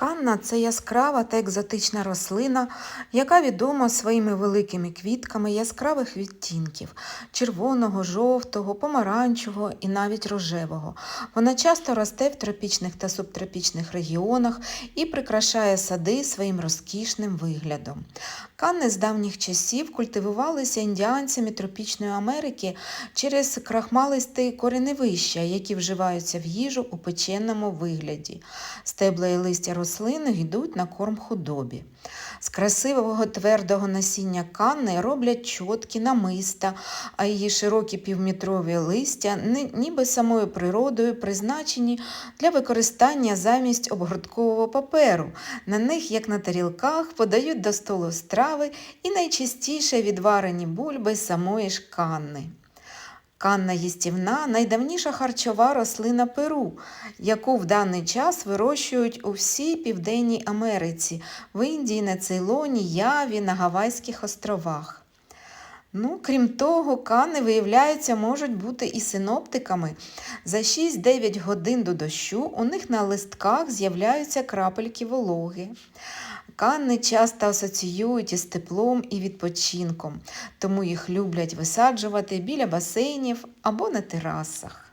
Канна це яскрава та екзотична рослина, яка відома своїми великими квітками яскравих відтінків червоного, жовтого, помаранчевого і навіть рожевого. Вона часто росте в тропічних та субтропічних регіонах і прикрашає сади своїм розкішним виглядом. Канни з давніх часів культивувалися індіанцями тропічної Америки через крахмалисті кореневища, які вживаються в їжу у печеному вигляді. Стебла і листя рослини йдуть на корм худобі. З красивого твердого насіння канни роблять чотки намиста, а її широкі півметрові листя ніби самою природою призначені для використання замість обгорткового паперу. На них, як на тарілках, подають до столу страви і найчастіше відварені бульби самої ж канни. Канна їстівна найдавніша харчова рослина Перу, яку в даний час вирощують у всій Південній Америці, в Індії, на Цейлоні, Яві, на Гавайських островах. Ну, крім того, кани, виявляється, можуть бути і синоптиками. За 6-9 годин до дощу у них на листках з'являються крапельки вологи. Канни часто асоціюють із теплом і відпочинком, тому їх люблять висаджувати біля басейнів або на терасах.